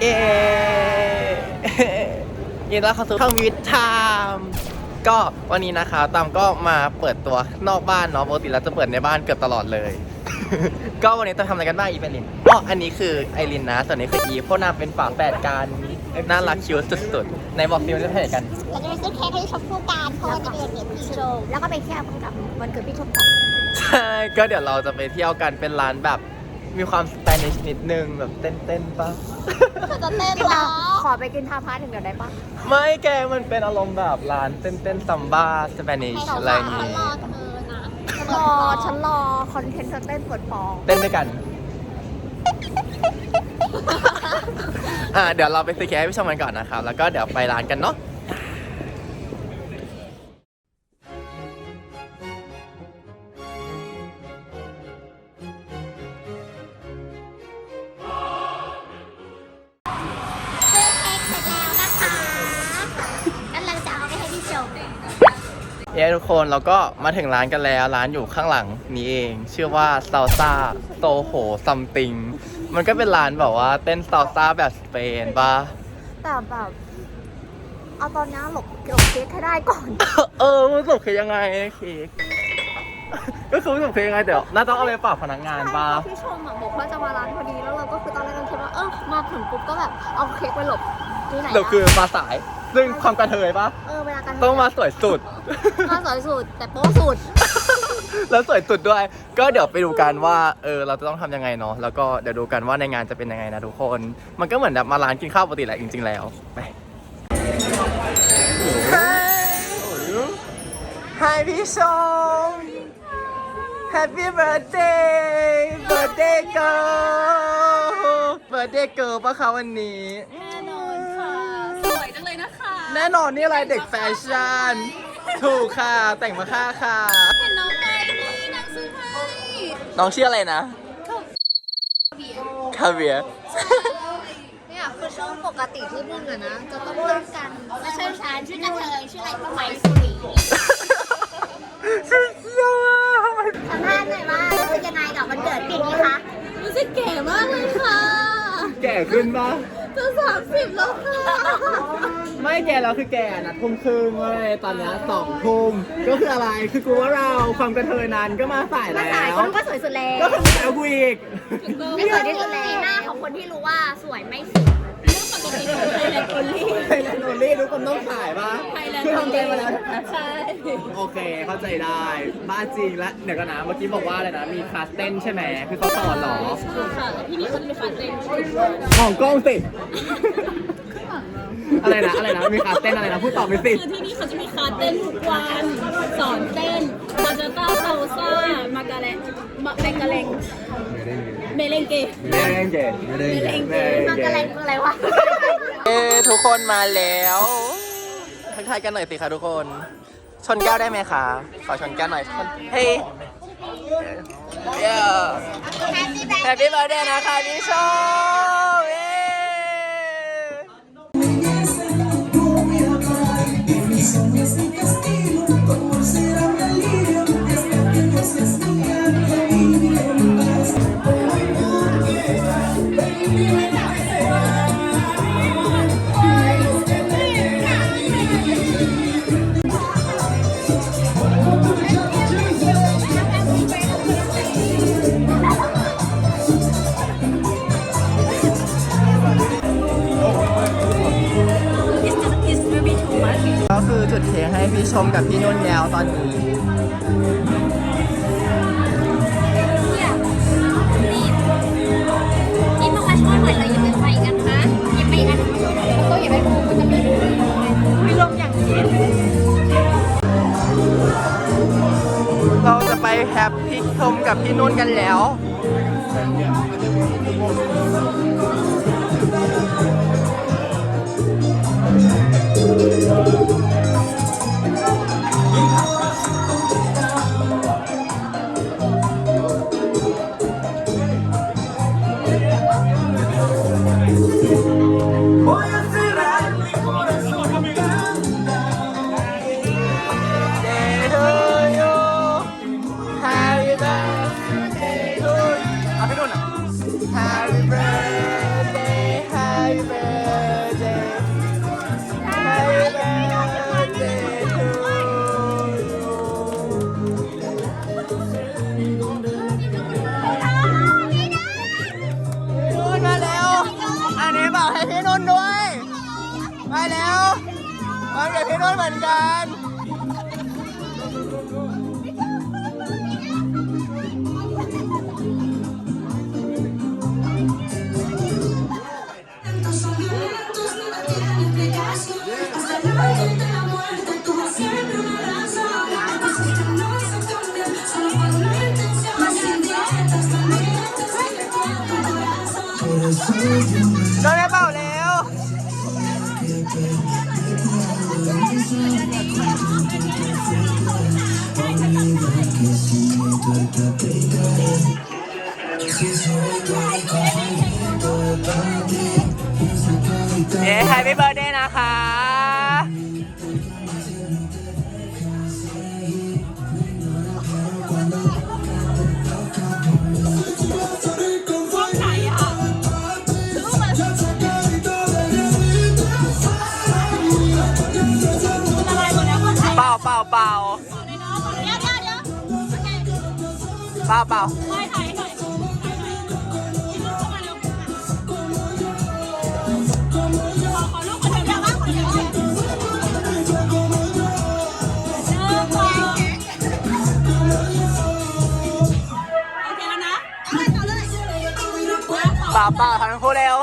เย้ยินดีต้อนรับเข้าสู่ช่องวิทไทม์ก็วันนี้นะคะตามก็มาเปิดตัวนอกบ้านเนาะปกติเราจะเปิดในบ้านเกือบตลอดเลย ก็วันนี้จะทำอะไรกันบ้างอีเปลินอ๋ออันนี้คือไอรินนะส่วนนี้คืออีพวกนางเป็นฝาแฝดกันน่ารักคิวสุดๆในบอกซิวจะเป็นกัน เราจะไปซื้อเค้กให้ชมพู่กันเพราะว่าจะไปเรียนพี่โชว์แล้วก็ไปเที่ยวกันกับวันเกิดพี่ชมพู่ ใช่ ก็เดี๋ยวเราจะไปเที่ยวกันเป็นร้านแบบ มีความสเปนิชนิดนึงแบบเต้นๆปะจะเต้นเหรอขอไปกินทาพาร์ทหนึ่งเดี๋ยวได้ปะไม่แกมันเป็นอารมณ์แบบร้านเต้นๆซัมบ้าสเปนิชอะไรอย่างฉันงี้รอเธอนะฉันรอฉันรอคอนเทนต์เธอเต้นปวดฟองเต้นด้วยกัน อ่าเดี๋ยวเราไปซื้อเค้กให้พี่ชมกันก่อนนะครับ แล้วก็เดี๋ยวไปร้านกันเนาะ เย้ทุกคนเราก็มาถึงร้านกันแล้ว ร้านอยู่ข้างหลังนี้เอง ชื่อว่า Salsa Soho Something มันก็เป็นร้านแบบว่าเต้น Salsa แบบสเปนปะแต่แบบเอาตอนนี้หลบหลบเค้กให้ได้ก่อน เออมันจบเค้กยังไงเค้กก็คือมันจบเค้กยังไงเดี๋ยวน่าต้องเอาไปฝากพนักงานใช่ปะเพราะพี่ชมอะบอกว่าจะมาร้านพอดีแล้วเราก็คือตอนแรกเราคิดว่าเออมาถึงปุ๊บก็แบบเอาเค้กไปหลบที่ไหนเดี๋ยวคือมาสาย ซึ่งความกระเทยปะเออเวลากันต้องมาสวยสุด มาสวยสุด แต่โป๊สุด แล้วสวยสุดด้วย ก็เดี๋ยวไปดูกันว่าเออเราจะต้องทำยังไงเนาะแล้วก็เดี๋ยวดูกันว่าในงานจะเป็นยังไงนะทุกคน มันก็เหมือนแบบมาร้านกินข้าวปกติแหละจริง ๆ แล้วไป Hi พี่ชม Happy birthday birthday girl birthday girl ปะคะวันนี้แน่นอน แน่นอนนี่อะไรเด็กแฟชั่น ถูกค่ะ แต่งมาค่าค่ะ เห็นน้องไปนี่นางซื้อให้น้องชื่ออะไรนะคาเวียเนี่ยคือช่วงปกติที่มึงอะนะ จะต้องเล่นกัน ไม่ใช่ฉันชื่อกระเทยชื่ออะไรป้าไหมสุรีชื่อเชี่ยวมากสัมภาษณ์หน่อยว่ารู้สึกยังไงกับวันเกิดปีนี้คะรู้สึกแก่มากเลยค่ะ แก่ขึ้นปะจะสามสิบแล้วค่ะ ไม่แก่แล้วคือแก่นะทุ่มครึ่งเว้ยตอนเนี้ยสองทุ่มก็คืออะไรคือกูว่าเราความกระเทยนั้นก็มาสายมาแล้สายวคนก็สวยสุดแล้วก็คือแล้วกูอีกไม่สวยที่สุดแล้วสีหน้าของคนที่รู้ว่าสวยไม่สวยปกติเป็นไทยแลนด์โอลี่ไทยแลนด์โอลี่ทุกคนต้องถ่ายปะไทยแลนด์คือทำใจมาแล้วใช่ไหมใช่โอเคเข้าใจได้บ้าจริงและเดี๋ยวกันนะเมื่อกี้บอกว่าอะไรนะมีคลาสเต้นใช่ไหมคือเขาสอนเหรอค่ะที่นี่เขาจะมีคลาสเต้นมองกล้องสิ อะไรนะอะไรนะมีคลาสเต้นอะไรนะพูดตอบไปสิคือที่นี่เขาจะมีคลาสเต้นทุกวันสอนเต้นบาจาต้าซาลซ่ามากาเลมาเมกาเลงเมเลงเกแม่งเก๋เมเลงเกมันกระไรคืออะไรวะเอ้ทุกคนมาแล้วทักทายกันหน่อยสิคะทุกคน ชนแก้วได้ไหมคะขอชนแก้วหน่อยชนเฮ้ยเย้แฮปปี้แบแฮปปี้เบิร์ดเดย์นะคะพี่ชม คือจุดเค้กให้พี่ชมกับพี่นุ่นแล้วตอนนี้นี่มาว่าช่วยหน่อยเราอย่าเป็นไฟกันนะอย่าไปกันก็อย่าไปดูมันจะมีมีลมอย่างนี้เราจะไปแฮปพี่ชมกับพี่นุ่นกันแล้ว เย้แฮปปี้เบิร์ดเดย์นะคะ เปล่าเปล่าถ่ายถ่ถ่ายหน่อยลูกเข้ามาเร็วขอขอลูกคนเดียวบ้างคนเดียวหนึ่งสองโอเคแล้วนะเปล่าเปล่าทั้งคู่เร็ว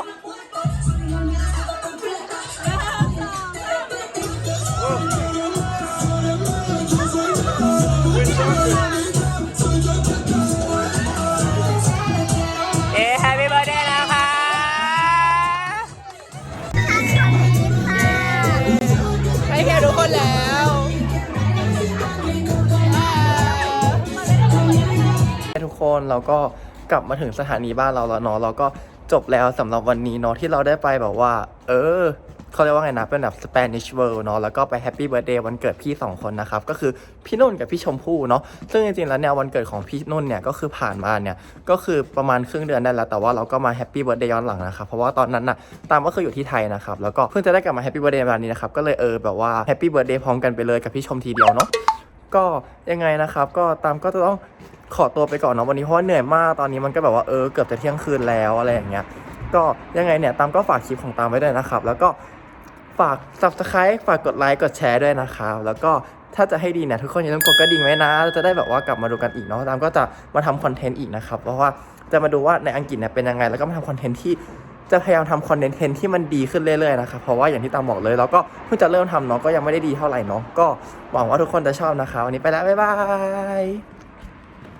คนเราก็กลับมาถึงสถานีบ้านเราแล้วเนาะเราก็จบแล้วสำหรับวันนี้เนาะที่เราได้ไปแบบว่า เออเขาเรียกว่าไงนะเป็นแบบ Spanish World เนาะแล้วก็ไปแฮปปี้เบิร์ดเดย์วันเกิดพี่2คนนะครับ ก็คือพี่นุ่นกับพี่ชมพู่เนาะซึ่งจริงๆแล้วเนี่ยวันเกิดของพี่นุ่นเนี่ยก็คือผ่านมาเนี่ยก็คือประมาณครึ่งเดือนได้แล้ว แต่ว่าเราก็มาแฮปปี้เบิร์ดเดย์ย้อนหลังนะครับ เพราะว่าตอนนั้นน่ะตามก็คืออยู่ที่ไทยนะครับ แล้วก็เพิ่งจะได้กลับมาแฮปปี้เบิร์ดเดย์วันนี้นะครับก็เลยเออแบบว่าแฮปปี้เบิร์ดเดย์พร้อมกันไปเลยกับพี่ชมทีเดียวเนาะก็ยังไงนะครับก็ตามก็จะต้อง ขอตัวไปก่อนเนาะวันนี้เพราะเหนื่อยมากตอนนี้มันก็แบบว่าเออเกือบจะเที่ยงคืนแล้วอะไรอย่างเงี้ยก็ยังไงเนี่ยตามก็ฝากคลิปของตามไว้ด้วยนะครับ แล้วก็ฝาก subscribe ฝากกดไลค์กดแชร์ด้วยนะครับแล้วก็ถ้าจะให้ดีเนี่ยทุกคนอย่าลืมกดกระดิ่งไว้นะ จะได้แบบว่ากลับมาดูกันอีกเนาะตามก็จะมาทำคอนเทนต์อีกนะครับเพราะว่าจะมาดูว่าในอังกฤษเนี่ยเป็นยังไง แล้วก็มาทำคอนเทนต์ที่จะพยายามทำคอนเทนต์ที่มันดีขึ้นเรื่อยๆนะครับเพราะว่าอย่างที่ตามบอกเลยเราก็เพิ่งจะเริ่มทำเนาะก็ยังไม่ได้ดีเท่าไหร่เนาะก็หวังว่าทุกคนจะชอบนะคะวันนี้ไปแล้วบ๊ายบาย